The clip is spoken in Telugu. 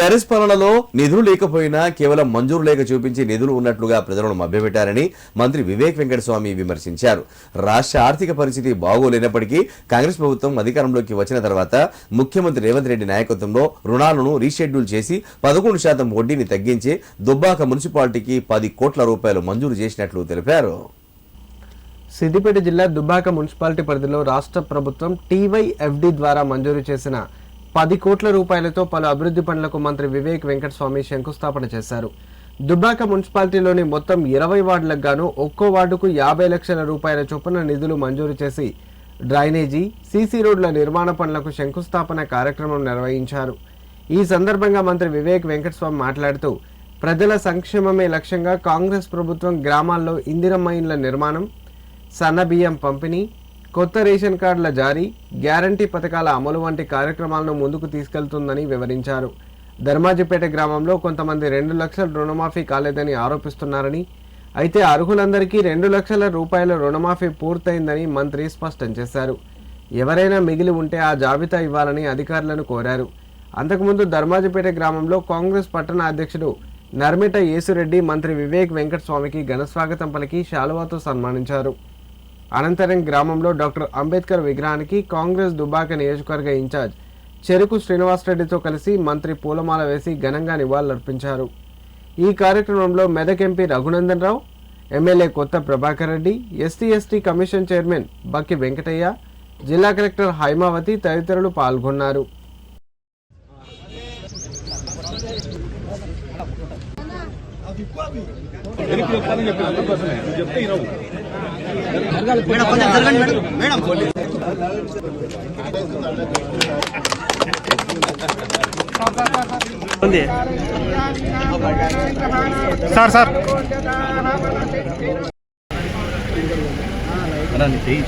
టీఆర్ఎస్ పాలనలో నిధులు లేకపోయినా కేవలం మంజూరు లేక చూపించి నిధులు ఉన్నట్లుగా ప్రజలను మభ్యపెట్టారని మంత్రి వివేక్ వెంకటస్వామి విమర్శించారు. రాష్ట్ర ఆర్థిక పరిస్థితి బాగోలేనప్పటికీ కాంగ్రెస్ ప్రభుత్వం అధికారంలోకి వచ్చిన తర్వాత ముఖ్యమంత్రి రేవంత్ రెడ్డి నాయకత్వంలో రుణాలను రీషెడ్యూల్ చేసి పదకొండు శాతం వడ్డీని తగ్గించి దుబ్బాక మున్సిపాలిటీకి పది కోట్ల రూపాయలు మంజూరు చేసినట్లు తెలిపారు. సిద్దిపేట జిల్లా దుబ్బాక మున్సిపాలిటీ పరిధిలో రాష్ట్ర ప్రభుత్వం టీవైఎఫ్డి ద్వారా మంజూరు చేసిన పది కోట్ల రూపాయలతో పలు అభివృద్ధి పనులకు మంత్రి వివేక్ వెంకటస్వామి శంకుస్థాపన చేశారు. దుబ్బాక మున్సిపాలిటీలోని మొత్తం ఇరవై వార్డులకు గాను ఒక్కో వార్డుకు యాభై లక్షల రూపాయల చొప్పున నిధులు మంజూరు చేసి డ్రైనేజీ సీసీ రోడ్ల నిర్మాణ పనులకు శంకుస్థాపన కార్యక్రమం నిర్వహించారు. ఈ సందర్భంగా మంత్రి వివేక్ వెంకటస్వామి మాట్లాడుతూ ప్రజల సంక్షేమమే లక్ష్యంగా కాంగ్రెస్ ప్రభుత్వం గ్రామాల్లో ఇందిరమ్మ ఇండ్ల నిర్మాణం సన్న బియ్యం పంపిణీ కొత్త రేషన్ కార్డుల జారీ గ్యారంటీ పథకాల అమలు వంటి కార్యక్రమాలను ముందుకు తీసుకెళ్తుందని వివరించారు. ధర్మాజిపేట గ్రామంలో కొంతమంది రెండు లక్షల రుణమాఫీ కాలేదని ఆరోపిస్తున్నారని అయితే అర్హులందరికీ రెండు లక్షల రూపాయల రుణమాఫీ పూర్తయిందని మంత్రి స్పష్టం చేశారు. ఎవరైనా మిగిలి ఉంటే ఆ జాబితా ఇవ్వాలని అధికారులను కోరారు. అంతకుముందు ధర్మాజిపేట గ్రామంలో కాంగ్రెస్ పట్టణ అధ్యక్షుడు నర్మిట యేసురెడ్డి మంత్రి వివేక్ వెంకటస్వామికి ఘనస్వాగతం పలికి శాలువాతో సన్మానించారు. అనంతరం గ్రామంలో డాక్టర్ అంబేద్కర్ విగ్రహానికి కాంగ్రెస్ దుబ్బాక నియోజకవర్గ ఇన్ఛార్జ్ చెరుకు శ్రీనివాసరెడ్డితో కలిసి మంత్రి పూలమాల వేసి ఘనంగా నివాళులర్పించారు. ఈ కార్యక్రమంలో Medak MP Raghunandan Rao MLA Kotha Prabhakar Reddy ST ST commission chairman Bakki Venkataiah జిల్లా కలెక్టర్ హైమావతి తదితరులు పాల్గొన్నారు. ఉంది సార్ సార్ అలా చేయి